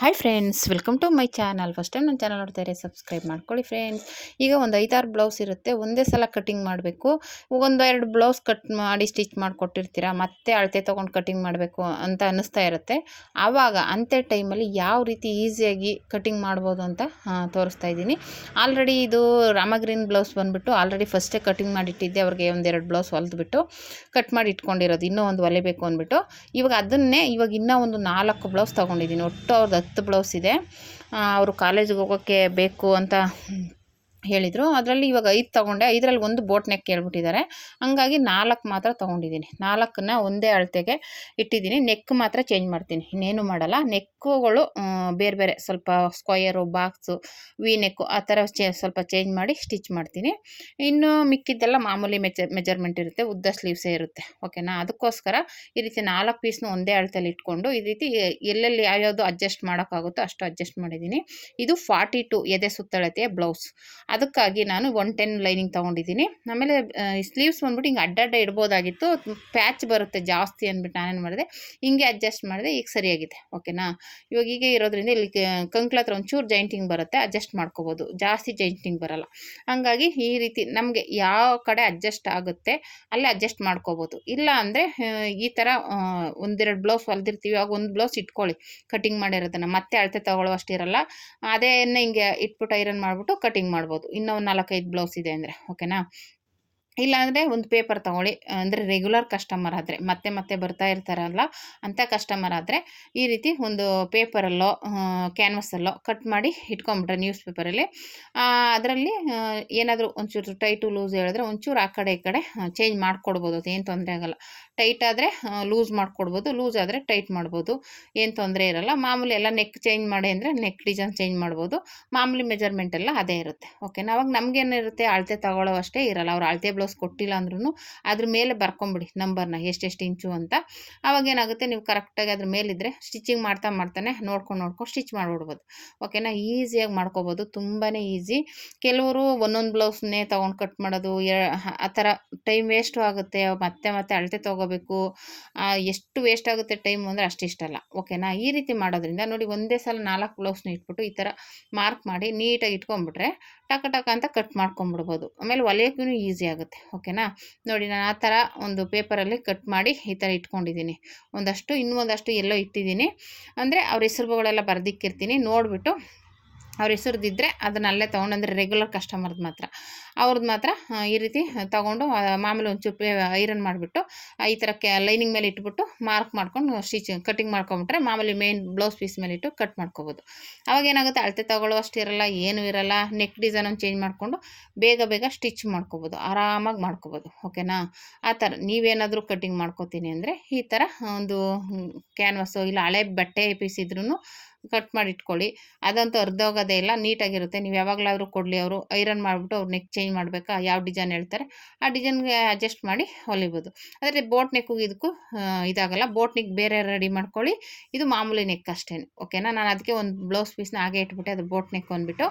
Hi friends welcome to my channel first time ನನ್ನ channel ನೋಡ್ತಾರೆ subscribe ಮಾಡ್ಕೊಳ್ಳಿ friends ಈಗ ಒಂದು ಐದಾರು ಬ್ಲೌಸ್ ಇರುತ್ತೆ. ಒಂದೇ ಸಲ ಕಟಿಂಗ್ ಮಾಡಬೇಕು. ಒಂದು ಎರಡು ಬ್ಲೌಸ್ ಕಟ್ ಮಾಡಿ ಸ್ಟಿಚ್ ಮಾಡಿಕೊಟ್ಟಿರ್ತೀರ, ಮತ್ತೆ ಅಳತೆ ತೊಗೊಂಡು ಕಟಿಂಗ್ ಮಾಡಬೇಕು ಅಂತ ಅನ್ನಿಸ್ತಾ ಇರುತ್ತೆ. ಆವಾಗ ಅಂಥ ಟೈಮಲ್ಲಿ ಯಾವ ರೀತಿ ಈಸಿಯಾಗಿ ಕಟಿಂಗ್ ಮಾಡ್ಬೋದು ಅಂತ ತೋರಿಸ್ತಾ ಇದ್ದೀನಿ. ಆಲ್ರೆಡಿ ಇದು ರಾಮಗ್ರೀನ್ ಬ್ಲೌಸ್ ಬಂದುಬಿಟ್ಟು ಆಲ್ರೆಡಿ ಫಸ್ಟೇ ಕಟಿಂಗ್ ಮಾಡಿಟ್ಟಿದ್ದೆ. ಅವ್ರಿಗೆ ಒಂದೆರಡು ಬ್ಲೌಸ್ ಹೊಲಿದ್ಬಿಟ್ಟು ಕಟ್ ಮಾಡಿ ಇಟ್ಕೊಂಡಿರೋದು. ಇನ್ನೂ ಒಂದು ಹೊಲಿಬೇಕು ಅಂದ್ಬಿಟ್ಟು. ಇವಾಗ ಅದನ್ನೇ ಇವಾಗ ಇನ್ನೂ ಒಂದು ನಾಲ್ಕು ಬ್ಲೌಸ್ ತೊಗೊಂಡಿದ್ದೀನಿ. ಒಟ್ಟು ಅವ್ರದ್ದು ಹತ್ತು ಬ್ಲೌಸ್ ಇದೆ. ಅವರು ಕಾಲೇಜಿಗೆ ಹೋಗೋಕ್ಕೆ ಬೇಕು ಅಂತ ಹೇಳಿದರು. ಅದರಲ್ಲಿ ಇವಾಗ ಐದು ತೊಗೊಂಡೆ. ಐದರಲ್ಲಿ ಒಂದು ಬೋಟ್ ನೆಕ್ ಕೇಳ್ಬಿಟ್ಟಿದ್ದಾರೆ. ಹಂಗಾಗಿ ನಾಲ್ಕು ಮಾತ್ರ ತೊಗೊಂಡಿದ್ದೀನಿ. ನಾಲ್ಕನ್ನ ಒಂದೇ ಅಳತೆಗೆ ಇಟ್ಟಿದ್ದೀನಿ. ನೆಕ್ ಮಾತ್ರ ಚೇಂಜ್ ಮಾಡ್ತೀನಿ. ಇನ್ನೇನು ಮಾಡಲ್ಲ. ನೆಕ್ಕುಗಳು ಬೇರೆ ಬೇರೆ ಸ್ವಲ್ಪ ಸ್ಕ್ವಯರು, ಬಾಕ್ಸು, ವಿ ನೆಕ್ಕು ಆ ಥರ ಸ್ವಲ್ಪ ಚೇಂಜ್ ಮಾಡಿ ಸ್ಟಿಚ್ ಮಾಡ್ತೀನಿ. ಇನ್ನು ಮಿಕ್ಕಿದ್ದೆಲ್ಲ ಮಾಮೂಲಿ ಮೆಜ, ಮೆಜರ್ಮೆಂಟ್ ಇರುತ್ತೆ. ಉದ್ದ ಸ್ಲೀವ್ಸೇ ಇರುತ್ತೆ. ಓಕೆನಾ? ಅದಕ್ಕೋಸ್ಕರ ಈ ರೀತಿ ನಾಲ್ಕು ಪೀಸ್ನು ಒಂದೇ ಅಳತೆಯಲ್ಲಿ ಇಟ್ಕೊಂಡು ಈ ರೀತಿ ಎಲ್ಲೆಲ್ಲಿ ಯಾವ್ಯಾವುದು ಅಡ್ಜಸ್ಟ್ ಮಾಡೋಕ್ಕಾಗುತ್ತೋ ಅಷ್ಟು ಅಡ್ಜಸ್ಟ್ ಮಾಡಿದ್ದೀನಿ. ಇದು ಫಾರ್ಟಿ ಟು ಎದೆ ಸುತ್ತಳತೆಯ ಬ್ಲೌಸ್. ಅದಕ್ಕಾಗಿ ನಾನು ಒನ್ ಟೆನ್ ಲೈನಿಂಗ್ ತೊಗೊಂಡಿದ್ದೀನಿ. ಆಮೇಲೆ ಸ್ಲೀವ್ಸ್ ಬಂದ್ಬಿಟ್ಟು ಹಿಂಗೆ ಅಡ್ಡಡ್ಡ ಇಡ್ಬೋದಾಗಿತ್ತು. ಪ್ಯಾಚ್ ಬರುತ್ತೆ ಜಾಸ್ತಿ ಅಂದ್ಬಿಟ್ಟು ನಾನೇನು ಮಾಡಿದೆ, ಹಿಂಗೆ ಅಡ್ಜಸ್ಟ್ ಮಾಡಿದೆ, ಈಗ ಸರಿಯಾಗಿದೆ. ಓಕೆನಾ ಇವಾಗ ಹೀಗೆ ಇರೋದ್ರಿಂದ ಇಲ್ಲಿ ಕಂಕ್ಳ ಹತ್ರ ಒಂಚೂರು ಜಾಯಿಂಟಿಂಗ್ ಬರುತ್ತೆ ಅಡ್ಜಸ್ಟ್ ಮಾಡ್ಕೋಬೋದು. ಜಾಸ್ತಿ ಜಾಯಿಂಟಿಂಗ್ ಬರಲ್ಲ. ಹಂಗಾಗಿ ಈ ರೀತಿ ನಮಗೆ ಯಾವ ಕಡೆ ಅಡ್ಜಸ್ಟ್ ಆಗುತ್ತೆ, ಅಲ್ಲೇ ಅಡ್ಜಸ್ಟ್ ಮಾಡ್ಕೋಬೋದು. ಇಲ್ಲ ಅಂದರೆ ಈ ಥರ ಒಂದೆರಡು ಬ್ಲೌಸ್ ಹೊಲ್ದಿರ್ತೀವಿ ಆಗ ಒಂದು ಬ್ಲೌಸ್ ಇಟ್ಕೊಳ್ಳಿ. ಕಟಿಂಗ್ ಮಾಡಿರೋದನ್ನು. ಮತ್ತೆ ಅಳತೆ ತೊಗೊಳ್ಳೋ ಅಷ್ಟಿರಲ್ಲ ಅದೇನೇ ಹಿಂಗೆ ಇಟ್ಬಿಟ್ಟು ಐರನ್ ಮಾಡಿಬಿಟ್ಟು ಕಟಿಂಗ್ ಮಾಡ್ಬೋದು. ಇನ್ನೂ ಒಂದು ನಾಲ್ಕೈದು ಬ್ಲೌಸ್ ಇದೆ ಅಂದರೆ ಓಕೆನಾ ಇಲ್ಲಾಂದರೆ ಒಂದು ಪೇಪರ್ ತೊಗೊಳ್ಳಿ. ಅಂದರೆ ರೆಗ್ಯುಲರ್ ಕಸ್ಟಮರ್ ಆದರೆ. ಮತ್ತೆ ಮತ್ತೆ ಬರ್ತಾ ಇರ್ತಾರಲ್ಲ ಅಂಥ ಕಸ್ಟಮರ್ ಆದರೆ ಈ ರೀತಿ ಒಂದು ಪೇಪರಲ್ಲೋ ಕ್ಯಾನ್ವಸಲ್ಲೋ ಕಟ್ ಮಾಡಿ ಇಟ್ಕೊಂಬಿಟ್ರೆ ನ್ಯೂಸ್ ಪೇಪರಲ್ಲಿ ಅದರಲ್ಲಿ ಏನಾದರೂ ಒಂಚೂರು ಟೈಟು ಲೂಸ್ ಹೇಳಿದ್ರೆ ಒಂಚೂರು ಆ ಕಡೆ ಈ ಕಡೆ ಚೇಂಜ್ ಮಾಡಿಕೊಡ್ಬೋದು. ಅದು ಏನು ತೊಂದರೆ ಆಗಲ್ಲ. ಟೈಟ್ ಆದರೆ ಲೂಸ್ ಮಾಡಿಕೊಡ್ಬೋದು. ಲೂಸ್ ಆದರೆ ಟೈಟ್ ಮಾಡ್ಬೋದು. ಏನು ತೊಂದರೆ ಇರಲ್ಲ. ಮಾಮೂಲಿ ಎಲ್ಲ ನೆಕ್ ಚೇಂಜ್ ಮಾಡಿ ಅಂದರೆ ನೆಕ್ ಡಿಸೈನ್ ಚೇಂಜ್ ಮಾಡ್ಬೋದು. ಮಾಮೂಲಿ ಮೆಜರ್ಮೆಂಟ್ ಎಲ್ಲ ಅದೇ ಇರುತ್ತೆ. ಓಕೆನ ಅವಾಗ ನಮಗೇನಿರುತ್ತೆ, ಅಳತೆ ತಗೊಳ್ಳೋ ಅಷ್ಟೇ ಇರಲ್ಲ. ಅವ್ರು ಅಳತೆ ಬ್ಲೌಸ್ ಕೊಟ್ಟಿಲ್ಲ ಅಂದ್ರೂ ಅದ್ರ ಮೇಲೆ ಬರ್ಕೊಂಬಿಡಿ ನಂಬರ್ನ ಎಷ್ಟೆಷ್ಟು ಇಂಚು ಅಂತ. ಅವಾಗ ಏನಾಗುತ್ತೆ ನೀವು ಕರೆಕ್ಟಾಗಿ ಅದ್ರ ಮೇಲಿದ್ದರೆ ಸ್ಟಿಚಿಂಗ್ ಮಾಡ್ತಾ ಮಾಡ್ತಾನೆ ನೋಡ್ಕೊಂಡು ನೋಡ್ಕೊಂಡು ಸ್ಟಿಚ್ ಮಾಡಿಬಿಡ್ಬೋದು. ಓಕೆನಾ? ಈಸಿಯಾಗಿ ಮಾಡ್ಕೋಬೋದು. ತುಂಬಾ ಈಸಿ. ಕೆಲವರು ಒಂದೊಂದು ಬ್ಲೌಸ್ನೇ ತೊಗೊಂಡು ಕಟ್ ಮಾಡೋದು ಆ ಥರ ಟೈಮ್ ವೇಸ್ಟು ಆಗುತ್ತೆ, ಮತ್ತೆ ಮತ್ತೆ ಅಳತೆ ತೊಗೋಬೇಕು. ಎಷ್ಟು ವೇಸ್ಟ್ ಆಗುತ್ತೆ ಟೈಮ್ ಅಂದರೆ ಅಷ್ಟಿಷ್ಟಲ್ಲ ಓಕೆನಾ? ಈ ರೀತಿ ಮಾಡೋದ್ರಿಂದ ನೋಡಿ ಒಂದೇ ಸಲ ನಾಲ್ಕು ಬ್ಲೌಸ್ನ ಇಟ್ಬಿಟ್ಟು ಈ ಥರ ಮಾರ್ಕ್ ಮಾಡಿ ನೀಟಾಗಿ ಇಟ್ಕೊಂಡ್ಬಿಟ್ರೆ ಟಕ ಟಕ ಅಂತ ಕಟ್ ಮಾಡ್ಕೊಂಬಿಡ್ಬೋದು. ಆಮೇಲೆ ಹೊಲಿಯೋಕ್ಕೂ ಈಸಿ ಆಗುತ್ತೆ ಓಕೆನಾ? ನೋಡಿ, ನಾನು ಆ ಥರ ಒಂದು ಪೇಪರಲ್ಲಿ ಕಟ್ ಮಾಡಿ ಈ ಥರ ಇಟ್ಕೊಂಡಿದ್ದೀನಿ. ಒಂದಷ್ಟು ಇನ್ನೂ ಒಂದಷ್ಟು ಎಲ್ಲೋ ಇಟ್ಟಿದ್ದೀನಿ. ಅಂದರೆ ಅವ್ರ ಹೆಸರುಗಳೆಲ್ಲ ಬರ್ದಿಕ್ಕಿರ್ತೀನಿ. ನೋಡಿಬಿಟ್ಟು ಅವ್ರ ಹೆಸರದಿದ್ದರೆ ಅದನ್ನ ಅಲ್ಲೇ ತೊಗೊಂಡು ರೆಗ್ಯುಲರ್ ಕಸ್ಟಮರ್ದು ಮಾತ್ರ. ಅವ್ರದ್ದು ಮಾತ್ರ ಈ ರೀತಿ ತಗೊಂಡು ಮಾಮೂಲಿ ಒಂದು ಪೇ ಐರನ್ ಮಾಡಿಬಿಟ್ಟು ಈ ಥರ ಕ್ಯಾ ಲೈನಿಂಗ್ ಮೇಲೆ ಇಟ್ಬಿಟ್ಟು ಮಾರ್ಕ್ ಮಾಡ್ಕೊಂಡು ಸ್ಟಿಚ್ ಕಟಿಂಗ್ ಮಾಡ್ಕೊಂಬಿಟ್ರೆ ಮಾಮೂಲಿ ಮೇನ್ ಬ್ಲೌಸ್ ಪೀಸ್ ಮೇಲೆ ಇಟ್ಟು ಕಟ್ ಮಾಡ್ಕೋಬೋದು. ಅವಾಗ ಏನಾಗುತ್ತೆ, ಅಳತೆ ತಗೊಳ್ಳೋ ಅಷ್ಟು ಇರಲ್ಲ, ಏನೂ ಇರಲ್ಲ, ನೆಕ್ ಡಿಸೈನ್ ಒಂದು ಚೇಂಜ್ ಮಾಡಿಕೊಂಡು ಬೇಗ ಬೇಗ ಸ್ಟಿಚ್ ಮಾಡ್ಕೋಬೋದು, ಆರಾಮಾಗಿ ಮಾಡ್ಕೋಬೋದು, ಓಕೆನಾ? ಆ ಥರ ನೀವೇನಾದರೂ ಕಟಿಂಗ್ ಮಾಡ್ಕೋತೀನಿ ಅಂದರೆ ಈ ಥರ ಒಂದು ಕ್ಯಾನ್ವಸ್ಸು ಇಲ್ಲ ಹಳೆ ಬಟ್ಟೆ ಪೀಸ್ ಇದ್ರೂ ಕಟ್ ಮಾಡಿ ಇಟ್ಕೊಳ್ಳಿ ಅದಂತೂ ಅರ್ಧೋಗೋದೇ ಇಲ್ಲ, ನೀಟಾಗಿರುತ್ತೆ. ನೀವು ಯಾವಾಗಲಾದರೂ ಕೊಡಲಿ ಅವರು, ಐರನ್ ಮಾಡಿಬಿಟ್ಟು ಅವ್ರು ನೆಕ್ ಚೇಂಜ್ ಮಾಡಬೇಕಾ ಯಾವ ಡಿಸೈನ್ ಹೇಳ್ತಾರೆ, ಆ ಡಿಸೈನ್ಗೆ ಅಡ್ಜಸ್ಟ್ ಮಾಡಿ ಹೊಲಿಬೋದು. ಆದರೆ ಬೋಟ್ ನೆಕ್ಕಿಗೆ ಇದಕ್ಕೂ ಇದಾಗಲ್ಲ ಬೋಟ್ ನೆಕ್ ಬೇರೆ ರೆಡಿ ಮಾಡ್ಕೊಳ್ಳಿ. ಇದು ಮಾಮೂಲಿ ನೆಕ್ ಅಷ್ಟೇ ಓಕೆನಾ ನಾನು ಅದಕ್ಕೆ ಒಂದು ಬ್ಲೌಸ್ ಪೀಸ್ನ ಹಾಗೆ ಇಟ್ಬಿಟ್ಟೆ, ಅದು ಬೋಟ್ ನೆಕ್ ಅಂದ್ಬಿಟ್ಟು,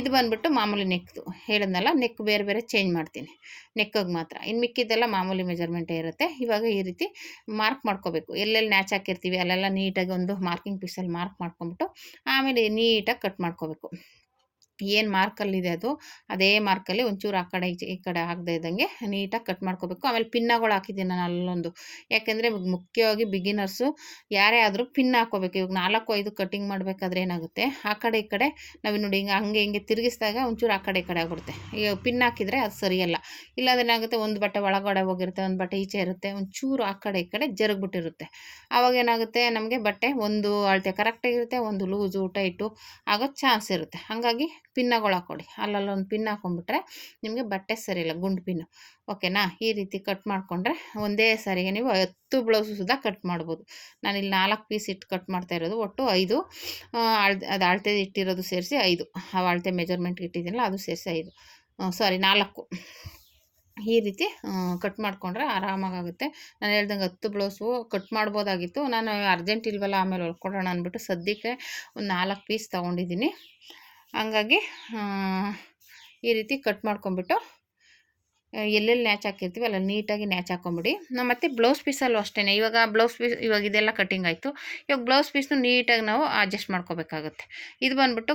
ಇದು ಬಂದ್ಬಿಟ್ಟು ಮಾಮೂಲಿ ನೆಕ್ದು ಹೇಳಿದ್ನಲ್ಲ ನೆಕ್ ಬೇರೆ ಬೇರೆ ಚೇಂಜ್ ಮಾಡ್ತೀನಿ. ನೆಕ್ಕಿಗೆ ಮಾತ್ರ. ಇನ್ನು ಮಿಕ್ಕಿದ್ದೆಲ್ಲ ಮಾಮೂಲಿ ಮೆಜರ್ಮೆಂಟೇ ಇರುತ್ತೆ. ಇವಾಗ ಈ ರೀತಿ ಮಾರ್ಕ್ ಮಾಡ್ಕೋಬೇಕು. ಎಲ್ಲೆಲ್ಲಿ ನ್ಯಾಚ್ ಹಾಕಿರ್ತೀವಿ, ಅಲ್ಲೆಲ್ಲ ನೀಟಾಗಿ ಒಂದು ಮಾರ್ಕಿಂಗ್ ಪೀಸಲ್ಲಿ ಮಾರ್ಕ್ ಮಾಡ್ಕೊಂಬಿಟ್ಟು ಆಮೇಲೆ ನೀಟಾಗಿ ಕಟ್ ಮಾಡ್ಕೋಬೇಕು. ಏನು ಮಾರ್ಕಲ್ಲಿದೆ ಅದು, ಅದೇ ಮಾರ್ಕಲ್ಲಿ ಒಂಚೂರು ಆ ಕಡೆ ಈ ಕಡೆ ಆಗದೆ ಇದ್ದಂಗೆ ನೀಟಾಗಿ ಕಟ್ ಮಾಡ್ಕೋಬೇಕು. ಆಮೇಲೆ ಪಿನ್ನಗಳು ಹಾಕಿದ್ದೀನಿ ನಾನು ಅಲ್ಲೊಂದು. ಯಾಕೆಂದರೆ ಮುಖ್ಯವಾಗಿ ಬಿಗಿನರ್ಸು ಯಾರೇ ಆದರೂ ಪಿನ್ ಹಾಕೋಬೇಕು ಇವಾಗ ನಾಲ್ಕು ಐದು ಕಟಿಂಗ್ ಮಾಡಬೇಕಾದ್ರೆ ಏನಾಗುತ್ತೆ? ಆ ಕಡೆ ಈ ಕಡೆ ನಾವು ನೋಡಿ ಹಿಂಗೆ ಹಂಗೆ ಹಿಂಗೆ ತಿರುಗಿಸಿದಾಗ ಒಂಚೂರು ಆ ಕಡೆ ಈ ಕಡೆ ಆಗ್ಬಿಡುತ್ತೆ. ಈಗ ಪಿನ್ ಹಾಕಿದರೆ ಅದು ಸರಿಯಲ್ಲ. ಇಲ್ಲಾಂದ್ರೆ ಏನಾಗುತ್ತೆ? ಒಂದು ಬಟ್ಟೆ ಒಳಗಡೆ ಹೋಗಿರುತ್ತೆ, ಒಂದು ಬಟ್ಟೆ ಈಚೆ ಇರುತ್ತೆ, ಒಂಚೂರು ಆ ಕಡೆ ಈ ಕಡೆ ಜರುಗ್ಬಿಟ್ಟಿರುತ್ತೆ. ಆವಾಗ ಏನಾಗುತ್ತೆ? ನಮಗೆ ಬಟ್ಟೆ ಒಂದು ಅಳತೆ ಕರೆಕ್ಟಾಗಿರುತ್ತೆ ಒಂದು ಲೂಸು, ಟೈಟು ಆಗೋ ಚಾನ್ಸ್ ಇರುತ್ತೆ. ಹಾಗಾಗಿ ಪಿನ್ನಗಳು ಹಾಕ್ಕೊಡಿ ಅಲ್ಲಲ್ಲೊಂದು ಪಿನ್ ಹಾಕೊಂಡ್ಬಿಟ್ರೆ ನಿಮಗೆ ಬಟ್ಟೆ ಸರಿಯಿಲ್ಲ ಗುಂಡು ಪಿನ್ನು ಓಕೆನಾ? ಈ ರೀತಿ ಕಟ್ ಮಾಡಿಕೊಂಡ್ರೆ ಒಂದೇ ಸಾರಿಗೆ ನೀವು ಹತ್ತು ಬ್ಲೌಸು ಸುದಾ ಕಟ್ ಮಾಡ್ಬೋದು. ನಾನಿಲ್ಲಿ ನಾಲ್ಕು ಪೀಸ್ ಇಟ್ಟು ಕಟ್ ಮಾಡ್ತಾ ಇರೋದು, ಒಟ್ಟು ಐದು. ಅದು ಅಳತೆ ಇಟ್ಟಿರೋದು ಸೇರಿಸಿ ಐದು. ಆ ಅಳತೆ ಮೆಜರ್ಮೆಂಟ್ಗೆ ಇಟ್ಟಿದ್ದೀನಲ್ಲ ಅದು ಸೇರಿಸಿ ಐದು. ಸಾರಿ ನಾಲ್ಕು. ಈ ರೀತಿ ಕಟ್ ಮಾಡಿಕೊಂಡ್ರೆ ಆರಾಮಾಗುತ್ತೆ ನಾನು ಹೇಳ್ದಂಗೆ ಹತ್ತು ಬ್ಲೌಸು ಕಟ್ ಮಾಡ್ಬೋದಾಗಿತ್ತು. ನಾನು ಅರ್ಜೆಂಟ್ ಇಲ್ವಲ್ಲ, ಆಮೇಲೆ ಹೊಲ್ಕೊಡೋಣ ಅಂದ್ಬಿಟ್ಟು ಸದ್ಯಕ್ಕೆ ಒಂದು ನಾಲ್ಕು ಪೀಸ್ ತೊಗೊಂಡಿದ್ದೀನಿ. ಹಂಗಾಗಿ ಈ ರೀತಿ ಕಟ್ ಮಾಡ್ಕೊಂಬಿಟ್ಟು ಎಲ್ಲೆಲ್ಲಿ ನ್ಯಾಚ್ ಹಾಕಿರ್ತೀವಿ ಅಲ್ಲ ನೀಟಾಗಿ ನ್ಯಾಚ್ ಹಾಕೊಂಬಿಡಿ. ಮತ್ತು ಬ್ಲೌಸ್ ಪೀಸಲ್ಲೂ ಅಷ್ಟೇ ಇವಾಗ ಬ್ಲೌಸ್ ಪೀಸ್ ಇವಾಗ ಇದೆಲ್ಲ ಕಟ್ಟಿಂಗ್ ಆಯಿತು. ಇವಾಗ ಬ್ಲೌಸ್ ಪೀಸ್ನು ನೀಟಾಗಿ ನಾವು ಅಡ್ಜಸ್ಟ್ ಮಾಡ್ಕೋಬೇಕಾಗುತ್ತೆ. ಇದು ಬಂದ್ಬಿಟ್ಟು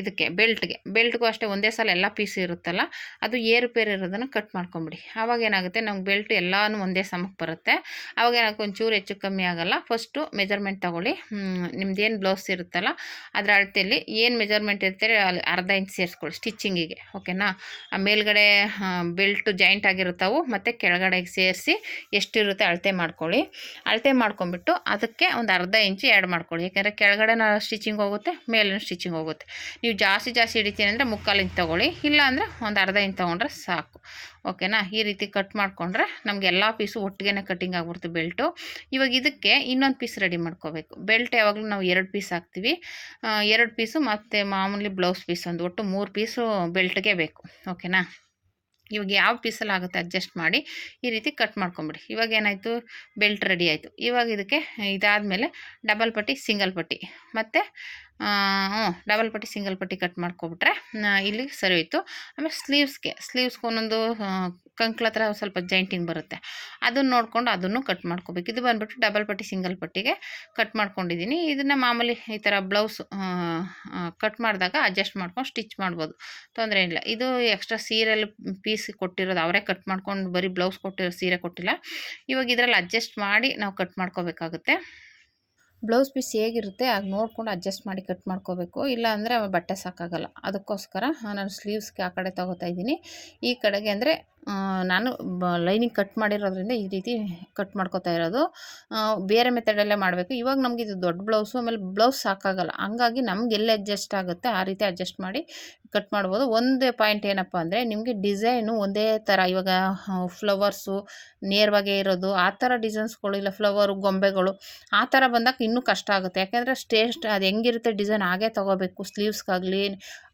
ಇದಕ್ಕೆ ಬೆಲ್ಟ್ಗೆ ಬೆಲ್ಟ್ಗೂ ಅಷ್ಟೇ ಒಂದೇ ಸಲ ಎಲ್ಲ ಪೀಸ್ ಇರುತ್ತಲ್ಲ, ಅದು ಏರುಪೇರು ಇರೋದನ್ನು ಕಟ್ ಮಾಡ್ಕೊಂಬಿಡಿ. ಆವಾಗ ಏನಾಗುತ್ತೆ, ನಮ್ಗೆ ಬೆಲ್ಟ್ ಎಲ್ಲನೂ ಒಂದೇ ಸಮಕ್ಕೆ ಬರುತ್ತೆ. ಆವಾಗ ಏನಾಗುತ್ತೆ, ಒಂಚೂರು ಹೆಚ್ಚು ಕಮ್ಮಿ ಆಗಲ್ಲ. ಫಸ್ಟು ಮೆಜರ್ಮೆಂಟ್ ತೊಗೊಳ್ಳಿ. ನಿಮ್ದೇನು ಬ್ಲೌಸ್ ಇರುತ್ತಲ್ಲ, ಅದರ ಅಳತೆಯಲ್ಲಿ ಏನು ಮೆಜರ್ಮೆಂಟ್ ಇರ್ತಾರೆ, ಅಲ್ಲಿ ಅರ್ಧ ಇಂಚ್ ಸೇರಿಸ್ಕೊಳ್ಳಿ ಸ್ಟಿಚ್ಚಿಂಗಿಗೆ ಓಕೆನಾ ಮೇಲ್ಗಡೆ ಬೆಲ್ಟು ಜಾಯಿಂಟ್ ಆಗಿರುತ್ತವು, ಮತ್ತು ಕೆಳಗಡೆಗೆ ಸೇರಿಸಿ ಎಷ್ಟಿರುತ್ತೆ ಅಳತೆ ಮಾಡ್ಕೊಳ್ಳಿ. ಅಳತೆ ಮಾಡ್ಕೊಂಬಿಟ್ಟು ಅದಕ್ಕೆ ಒಂದು ಅರ್ಧ ಇಂಚು ಆ್ಯಡ್ ಮಾಡ್ಕೊಳ್ಳಿ. ಯಾಕೆಂದರೆ ಕೆಳಗಡೆ ಸ್ಟಿಚಿಂಗ್ ಹೋಗುತ್ತೆ, ಮೇಲಿನ ಸ್ಟಿಚಿಂಗ್ ಹೋಗುತ್ತೆ. ನೀವು ಜಾಸ್ತಿ ಜಾಸ್ತಿ ಹಿಡಿತೀನಿ ಅಂದರೆ ಮುಕ್ಕಾಲು ಇಂಚು ತೊಗೊಳ್ಳಿ, ಇಲ್ಲ ಅಂದರೆ ಒಂದು ಅರ್ಧ ಇಂಚು ತೊಗೊಂಡ್ರೆ ಸಾಕು. ಓಕೆನಾ ಈ ರೀತಿ ಕಟ್ ಮಾಡಿಕೊಂಡ್ರೆ ನಮ್ಗೆ ಎಲ್ಲ ಪೀಸು ಒಟ್ಟಿಗೆ ಕಟ್ಟಿಂಗ್ ಆಗ್ಬಿಡ್ತು ಬೆಲ್ಟು. ಇವಾಗ ಇದಕ್ಕೆ ಇನ್ನೊಂದು ಪೀಸ್ ರೆಡಿ ಮಾಡ್ಕೋಬೇಕು. ಬೆಲ್ಟ್ ಯಾವಾಗಲೂ ನಾವು ಎರಡು ಪೀಸ್ ಹಾಕ್ತೀವಿ. ಎರಡು ಪೀಸು ಮತ್ತು ಮಾಮೂಲಿ ಬ್ಲೌಸ್ ಪೀಸ್ ಒಂದು, ಒಟ್ಟು ಮೂರು ಪೀಸು ಬೆಲ್ಟ್ಗೆ ಬೇಕು. ಓಕೆನಾ ಇವಾಗ ಯಾವ ಪೀಸಲ್ಲಿ ಆಗುತ್ತೆ ಅಡ್ಜಸ್ಟ್ ಮಾಡಿ ಈ ರೀತಿ ಕಟ್ ಮಾಡ್ಕೊಂಬಿಡಿ. ಇವಾಗ ಏನಾಯಿತು? ಬೆಲ್ಟ್ ರೆಡಿ ಆಯಿತು. ಇವಾಗ ಇದಕ್ಕೆ ಇದಾದಮೇಲೆ ಡಬಲ್ ಪಟ್ಟಿ ಸಿಂಗಲ್ ಪಟ್ಟಿ. ಮತ್ತು ಡಬಲ್ ಪಟ್ಟಿ, ಸಿಂಗಲ್ ಪಟ್ಟಿ ಕಟ್ ಮಾಡ್ಕೊಬಿಟ್ರೆ ಇಲ್ಲಿ ಸರಿ ಹೋಯ್ತು. ಆಮೇಲೆ ಸ್ಲೀವ್ಸ್ಗೆ ಸ್ಲೀವ್ಸ್ಗೆ ಒಂದೊಂದು ಕಂಕ್ಳ ಹತ್ರ ಸ್ವಲ್ಪ ಜಾಯಿಂಟಿಂಗ್ ಬರುತ್ತೆ. ಅದನ್ನು ನೋಡಿಕೊಂಡು ಅದನ್ನು ಕಟ್ ಮಾಡ್ಕೋಬೇಕು. ಇದು ಬಂದುಬಿಟ್ಟು ಡಬಲ್ ಪಟ್ಟಿ, ಸಿಂಗಲ್ ಪಟ್ಟಿಗೆ ಕಟ್ ಮಾಡ್ಕೊಂಡಿದ್ದೀನಿ. ಇದನ್ನು ಮಾಮೂಲಿ ಈ ಥರ ಬ್ಲೌಸ್ ಕಟ್ ಮಾಡಿದಾಗ ಅಡ್ಜಸ್ಟ್ ಮಾಡ್ಕೊಂಡು ಸ್ಟಿಚ್ ಮಾಡ್ಬೋದು. ತೊಂದರೆ ಇಲ್ಲ. ಇದು ಎಕ್ಸ್ಟ್ರಾ ಸೀರೆಯಲ್ಲಿ ಪೀಸ್ ಕೊಟ್ಟಿರೋದು ಅವರೇ ಕಟ್ ಮಾಡ್ಕೊಂಡು ಬರೀ ಬ್ಲೌಸ್ ಕೊಟ್ಟಿರೋ ಸೀರೆ ಕೊಟ್ಟಿಲ್ಲ. ಇವಾಗ ಇದರಲ್ಲಿ ಅಡ್ಜಸ್ಟ್ ಮಾಡಿ ನಾವು ಕಟ್ ಮಾಡ್ಕೋಬೇಕಾಗುತ್ತೆ. ಬ್ಲೌಸ್ ಪೀಸ್ ಹೇಗಿರುತ್ತೆ ಆಗ ನೋಡ್ಕೊಂಡು ಅಡ್ಜಸ್ಟ್ ಮಾಡಿ ಕಟ್ ಮಾಡ್ಕೋಬೇಕು. ಇಲ್ಲ ಅಂದರೆ ಬಟ್ಟೆ ಸಾಕಾಗಲ್ಲ. ಅದಕ್ಕೋಸ್ಕರ ನಾನು ಸ್ಲೀವ್ಸ್ಗೆ ಆ ಕಡೆ ತಗೋತಾ ಇದ್ದೀನಿ. ಈ ಕಡೆಗೆ ಅಂದರೆ ನಾನು ಬ, ಲೈನಿಂಗ್ ಕಟ್ ಮಾಡಿರೋದ್ರಿಂದ ಈ ರೀತಿ ಕಟ್ ಮಾಡ್ಕೋತಾ ಇರೋದು. ಬೇರೆ ಮೆಥಡಲ್ಲೇ ಮಾಡಬೇಕು. ಇವಾಗ ನಮ್ಗೆ ಇದು ದೊಡ್ಡ ಬ್ಲೌಸು ಆಮೇಲೆ ಬ್ಲೌಸ್ ಸಾಕಾಗಲ್ಲ. ಹಂಗಾಗಿ ನಮ್ಗೆ ಎಲ್ಲಿ ಅಡ್ಜಸ್ಟ್ ಆಗುತ್ತೆ ಆ ರೀತಿ ಅಡ್ಜಸ್ಟ್ ಮಾಡಿ ಕಟ್ ಮಾಡ್ಬೋದು. ಒಂದೇ ಪಾಯಿಂಟ್ ಏನಪ್ಪ ಅಂದರೆ ನಿಮಗೆ ಡಿಸೈನು ಒಂದೇ ಥರ ಇವಾಗ ಫ್ಲವರ್ಸು ನೇರವಾಗೇ ಇರೋದು, ಆ ಥರ ಡಿಸೈನ್ಸ್ಗಳು ಇಲ್ಲ ಫ್ಲವರು ಗೊಂಬೆಗಳು, ಆ ಥರ ಬಂದಾಗ ಇನ್ನೂ ಕಷ್ಟ ಆಗುತ್ತೆ. ಯಾಕೆಂದರೆ ಸ್ಟೇಸ್ಟ್ ಅದು ಹೆಂಗಿರುತ್ತೆ ಡಿಸೈನ್ ಹಾಗೇ ತೊಗೋಬೇಕು. ಸ್ಲೀವ್ಸ್ಗಾಗಲಿ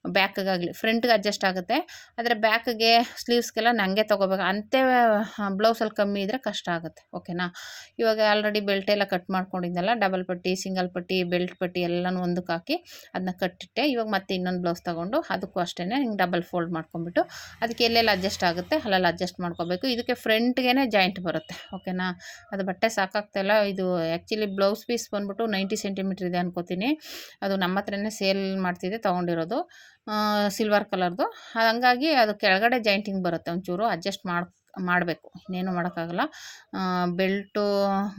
ಬ್ಯಾಕ್ಗಾಗಲಿ ಫ್ರಂಟ್ಗೆ ಅಡ್ಜಸ್ಟ್ ಆಗುತ್ತೆ. ಆದರೆ ಬ್ಯಾಕ್ಗೆ ಸ್ಲೀವ್ಸ್ಗೆಲ್ಲ ನನಗೆ ತೊಗೋಬೇಕು. ಅಂತೆ ಬ್ಲೌಸಲ್ಲಿ ಕಮ್ಮಿ ಇದ್ದರೆ ಕಷ್ಟ ಆಗುತ್ತೆ, ಓಕೆನಾ? ಇವಾಗ ಆಲ್ರೆಡಿ ಬೆಲ್ಟ್ ಎಲ್ಲ ಕಟ್ ಮಾಡ್ಕೊಂಡಿದ್ದೆಲ್ಲ ಡಬಲ್ ಪಟ್ಟಿ, ಸಿಂಗಲ್ ಪಟ್ಟಿ, ಬೆಲ್ಟ್ ಪಟ್ಟಿ ಎಲ್ಲನೂ ಒಂದಕ್ಕೆ ಹಾಕಿ ಅದನ್ನ ಕಟ್ಟಿಟ್ಟೆ. ಇವಾಗ ಮತ್ತೆ ಇನ್ನೊಂದು ಬ್ಲೌಸ್ ತೊಗೊಂಡು ಅದಕ್ಕೂ ಅಷ್ಟೇ ಹಿಂಗೆ ಡಬಲ್ ಫೋಲ್ಡ್ ಮಾಡ್ಕೊಂಬಿಟ್ಟು ಅದಕ್ಕೆ ಎಲ್ಲೆಲ್ಲಿ ಅಡ್ಜಸ್ಟ್ ಆಗುತ್ತೆ ಅಲ್ಲೆಲ್ಲ ಅಡ್ಜಸ್ಟ್ ಮಾಡ್ಕೋಬೇಕು. ಇದಕ್ಕೆ ಫ್ರಂಟ್ಗೆ ಜಾಯಿಂಟ್ ಬರುತ್ತೆ, ಓಕೆನಾ? ಅದು ಬಟ್ಟೆ ಸಾಕಾಗ್ತಾಯಿಲ್ಲ ಇದು ಆ್ಯಕ್ಚುಲಿ ಬ್ಲೌಸ್ ಪೀಸ್ ಬಂದ್ಬಿಟ್ಟು ನೈಂಟಿ ಸೆಂಟಿಮೀಟ್ರ್ ಇದೆ ಅನ್ಕೋತೀನಿ. ಅದು ನಮ್ಮ ಹತ್ರನೇ ಸೇಲ್ ಮಾಡ್ತಿದ್ದೆ, ತೊಗೊಂಡಿರೋದು. ಸಿಲ್ವರ್ ಕಲರ್ದು ಹಂಗಾಗಿ ಅದು ಕೆಳಗಡೆ ಜಾಯಿಂಟಿಂಗ್ ಬರುತ್ತೆ ಒಂಚೂರು ಅಡ್ಜಸ್ಟ್ ಮಾಡಿ, ಮಾಡಬೇಕು. ಇನ್ನೇನು ಮಾಡೋಕ್ಕಾಗಲ್ಲ. ಬೆಲ್ಟು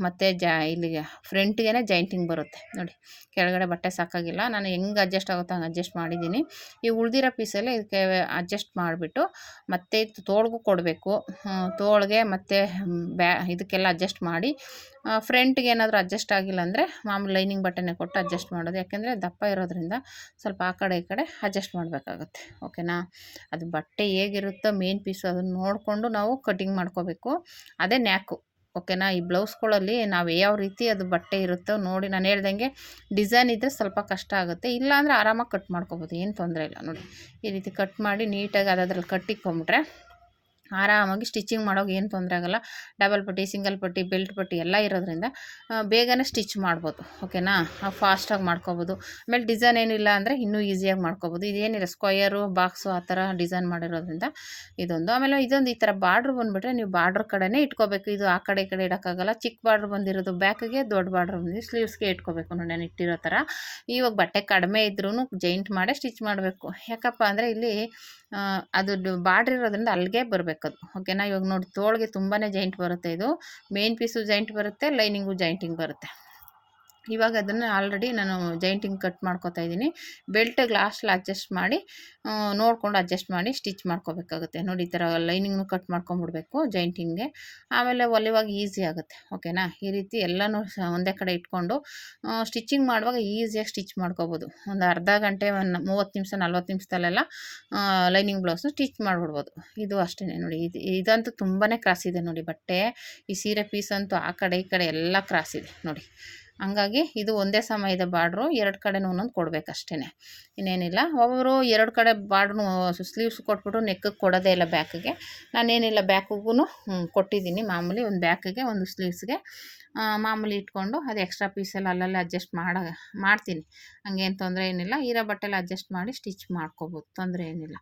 ಮತ್ತು ಜಾ, ಇಲ್ಲಿಗೆ ಫ್ರಂಟ್ಗೆ ಜಾಯಿಂಟಿಂಗ್ ಬರುತ್ತೆ. ನೋಡಿ, ಕೆಳಗಡೆ ಬಟ್ಟೆ ಸಾಕಾಗಿಲ್ಲ. ನಾನು ಹೆಂಗೆ ಅಡ್ಜಸ್ಟ್ ಆಗುತ್ತೋ ಹಂಗೆ ಅಡ್ಜಸ್ಟ್ ಮಾಡಿದ್ದೀನಿ. ಈ ಉಳಿದಿರೋ ಪೀಸಲ್ಲಿ ಇದಕ್ಕೆ ಅಡ್ಜಸ್ಟ್ ಮಾಡಿಬಿಟ್ಟು ಮತ್ತೆ ತೋಳ್ಗೂ ಕೊಡಬೇಕು. ತೋಳ್ಗೆ ಮತ್ತು ಬ್ಯಾ, ಇದಕ್ಕೆಲ್ಲ ಅಡ್ಜಸ್ಟ್ ಮಾಡಿ ಫ್ರಂಟ್ಗೆ ಏನಾದರೂ ಅಡ್ಜಸ್ಟ್ ಆಗಿಲ್ಲ ಅಂದರೆ ಮಾಮೂಲಿ ಲೈನಿಂಗ್ ಬಟ್ಟೆನೇ ಕೊಟ್ಟು ಅಡ್ಜಸ್ಟ್ ಮಾಡೋದು. ಯಾಕೆಂದರೆ ದಪ್ಪ ಇರೋದ್ರಿಂದ ಸ್ವಲ್ಪ ಆ ಕಡೆ ಈ ಕಡೆ ಅಡ್ಜಸ್ಟ್ ಮಾಡಬೇಕಾಗುತ್ತೆ. ಓಕೆನಾ ಅದು ಬಟ್ಟೆ ಹೇಗಿರುತ್ತೋ ಮೇನ್ ಪೀಸು ಅದನ್ನು ನೋಡಿಕೊಂಡು ನಾವು ಕಟಿಂಗ್ ಮಾಡ್ಕೋಬೇಕು. ಅದೇ ನ್ಯಾಕು. ಓಕೆನಾ ಈ ಬ್ಲೌಸ್ಗಳಲ್ಲಿ ನಾವು ಯಾವ ರೀತಿ ಅದು ಬಟ್ಟೆ ಇರುತ್ತೋ ನೋಡಿ ನಾನು ಹೇಳ್ದಂಗೆ ಡಿಸೈನ್ ಇದ್ದರೆ ಸ್ವಲ್ಪ ಕಷ್ಟ ಆಗುತ್ತೆ. ಇಲ್ಲಾಂದರೆ ಆರಾಮಾಗಿ ಕಟ್ ಮಾಡ್ಕೋಬೋದು. ಏನು ತೊಂದರೆ ಇಲ್ಲ ನೋಡಿ. ಈ ರೀತಿ ಕಟ್ ಮಾಡಿ ನೀಟಾಗಿ ಅದ್ರಲ್ಲಿ ಕಟ್ಟಿಕೊಂಬಿಟ್ರೆ ಆರಾಮಾಗಿ ಸ್ಟಿಚಿಂಗ್ ಮಾಡೋಕೆ ಏನು ತೊಂದರೆ ಆಗೋಲ್ಲ. ಡಬಲ್ ಪಟ್ಟಿ, ಸಿಂಗಲ್ ಪಟ್ಟಿ, ಬೆಲ್ಟ್ ಪಟ್ಟಿ ಎಲ್ಲ ಇರೋದ್ರಿಂದ ಬೇಗನೆ ಸ್ಟಿಚ್ ಮಾಡ್ಬೋದು. ಓಕೆನಾ? ಫಾಸ್ಟಾಗಿ ಮಾಡ್ಕೊಬೋದು. ಆಮೇಲೆ ಡಿಸೈನ್ ಏನಿಲ್ಲ ಅಂದರೆ ಇನ್ನೂ ಈಸಿಯಾಗಿ ಮಾಡ್ಕೊಬೋದು. ಇದೇನಿಲ್ಲ, ಸ್ಕ್ವಯರು, ಬಾಕ್ಸು ಆ ಥರ ಡಿಸೈನ್ ಮಾಡಿರೋದ್ರಿಂದ ಇದೊಂದು. ಆಮೇಲೆ ಇದೊಂದು ಈ ಥರ ಬಾರ್ಡ್ರ್ ಬಂದುಬಿಟ್ರೆ ನೀವು ಬಾರ್ಡ್ರ್ ಕಡೆನೇ ಇಟ್ಕೋಬೇಕು. ಇದು ಆ ಕಡೆ ಈ ಕಡೆ ಇಡೋಕ್ಕಾಗಲ್ಲ. ಚಿಕ್ಕ ಬಾರ್ಡ್ರ್ ಬಂದಿರೋದು ಬ್ಯಾಕ್ಗೆ, ದೊಡ್ಡ ಬಾರ್ಡ್ರ್ ಬಂದಿದ್ದು ಸ್ಲೀವ್ಸ್ಗೆ ಇಟ್ಕೋಬೇಕು ನೋಡಿ ನಾನು ಇಟ್ಟಿರೋ ಥರ. ಇವಾಗ ಬಟ್ಟೆ ಕಡಿಮೆ ಇದ್ರೂ ಜೈಂಟ್ ಮಾಡೇ ಸ್ಟಿಚ್ ಮಾಡಬೇಕು. ಯಾಕಪ್ಪ ಅಂದರೆ ಇಲ್ಲಿ ಅದು ಬಾರ್ಡ್ರ್ ಇರೋದ್ರಿಂದ ಅಲ್ಲಿಗೆ ಬರಬೇಕು. ಅದು ಓಕೆನಾ ಇವಾಗ ನೋಡಿ, ತೋಳಿಗೆ ತುಂಬಾ ಜಾಯಿಂಟ್ ಬರುತ್ತೆ ಇದು. ಮೇನ್ ಪೀಸು ಜಾಯಿಂಟ್ ಬರುತ್ತೆ ಲೈನಿಂಗು ಜಾಯಿಂಟಿಂಗ್ ಬರುತ್ತೆ. ಇವಾಗ ಅದನ್ನು ಆಲ್ರೆಡಿ ನಾನು ಜೈಂಟಿಂಗ್ ಕಟ್ ಮಾಡ್ಕೊತಾ ಇದ್ದೀನಿ. ಬೆಲ್ಟಿಗೆ ಲಾಸ್ಟಲ್ಲಿ ಅಡ್ಜಸ್ಟ್ ಮಾಡಿ ನೋಡಿಕೊಂಡು ಅಡ್ಜಸ್ಟ್ ಮಾಡಿ ಸ್ಟಿಚ್ ಮಾಡ್ಕೋಬೇಕಾಗುತ್ತೆ. ನೋಡಿ, ಈ ಥರ ಲೈನಿಂಗ್ನು ಕಟ್ ಮಾಡ್ಕೊಂಬಿಡ್ಬೇಕು ಜೈಂಟಿಂಗ್ಗೆ ಆಮೇಲೆ ಹೊಲಿವಾಗ ಈಸಿ ಆಗುತ್ತೆ ಓಕೆನಾ ಈ ರೀತಿ ಎಲ್ಲನೂ ಒಂದೇ ಕಡೆ ಇಟ್ಕೊಂಡು ಸ್ಟಿಚಿಂಗ್ ಮಾಡುವಾಗ ಈಸಿಯಾಗಿ ಸ್ಟಿಚ್ ಮಾಡ್ಕೋಬೋದು. ಒಂದು ಅರ್ಧ ಗಂಟೆ, ಒಂದು ಮೂವತ್ತು ನಿಮಿಷ, ನಲ್ವತ್ತು ನಿಮಿಷದಲ್ಲೆಲ್ಲ ಲೈನಿಂಗ್ ಬ್ಲೌಸ್ನ ಸ್ಟಿಚ್ ಮಾಡಿಬಿಡ್ಬೋದು. ಇದು ಅಷ್ಟೇ ನೋಡಿ, ಇದು, ಇದಂತೂ ತುಂಬಾ ಕ್ರಾಸ್ ಇದೆ ನೋಡಿ ಬಟ್ಟೆ. ಈ ಸೀರೆ ಪೀಸ್ ಅಂತೂ ಆ ಕಡೆ, ಈ ಕಡೆ ಎಲ್ಲ ಕ್ರಾಸ್ ಇದೆ ನೋಡಿ. ಹಂಗಾಗಿ ಇದು ಒಂದೇ ಸಮಯದ ಬಾರ್ಡ್ರು ಎರಡು ಕಡೆನೂ ಒಂದೊಂದು ಕೊಡಬೇಕಷ್ಟೇ ಇನ್ನೇನಿಲ್ಲ ಒಬ್ಬರು ಎರಡು ಕಡೆ ಬಾರ್ಡ್ರು ಸ್ಲೀವ್ಸ್ ಕೊಟ್ಬಿಟ್ಟು ನೆಕ್ಕಿಗೆ ಕೊಡೋದೇ ಇಲ್ಲ ಬ್ಯಾಕಿಗೆ. ನಾನೇನಿಲ್ಲ ಬ್ಯಾಕಿಗೂ ಕೊಟ್ಟಿದ್ದೀನಿ ಮಾಮೂಲಿ ಒಂದು ಬ್ಯಾಕಿಗೆ, ಒಂದು ಸ್ಲೀವ್ಸ್ಗೆ. ಮಾಮೂಲಿ ಇಟ್ಕೊಂಡು ಅದು ಎಕ್ಸ್ಟ್ರಾ ಪೀಸಲ್ಲಿ ಅಲ್ಲಲ್ಲಿ ಅಡ್ಜಸ್ಟ್ ಮಾಡ, ಮಾಡ್ತೀನಿ. ಹಂಗೇನು ತೊಂದರೆ ಏನಿಲ್ಲ. ಇರೋ ಬಟ್ಟೆಲ್ಲ ಅಡ್ಜಸ್ಟ್ ಮಾಡಿ ಸ್ಟಿಚ್ ಮಾಡ್ಕೋಬೋದು. ತೊಂದರೆ ಏನಿಲ್ಲ.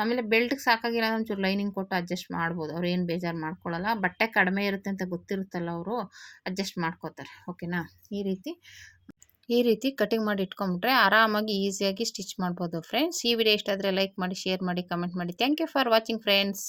ಆಮೇಲೆ ಬೆಲ್ಟ್ಗೆ ಸಾಕಾಗಿಲ್ಲ ಒಂಚೂರು ಲೈನಿಂಗ್ ಕೊಟ್ಟು ಅಡ್ಜಸ್ಟ್ ಮಾಡ್ಬೋದು. ಅವ್ರು ಏನು ಬೇಜಾರು ಮಾಡ್ಕೊಳ್ಳಲ್ಲ ಬಟ್ಟೆ ಕಡಿಮೆ ಇರುತ್ತೆ ಅಂತ ಗೊತ್ತಿರುತ್ತಲ್ಲ ಅವರು ಅಡ್ಜಸ್ಟ್ ಮಾಡ್ಕೋತಾರೆ. ಓಕೆನಾ? ಈ ರೀತಿ ಈ ರೀತಿ ಕಟಿಂಗ್ ಮಾಡಿ ಇಟ್ಕೊಂಬಿಟ್ರೆ ಆರಾಮಾಗಿ ಈಸಿಯಾಗಿ ಸ್ಟಿಚ್ ಮಾಡ್ಬೋದು ಫ್ರೆಂಡ್ಸ್ ಈ ವಿಡಿಯೋ ಇಷ್ಟ ಆದರೆ ಲೈಕ್ ಮಾಡಿ ಶೇರ್ ಮಾಡಿ ಕಮೆಂಟ್ ಮಾಡಿ. Thank you for watching friends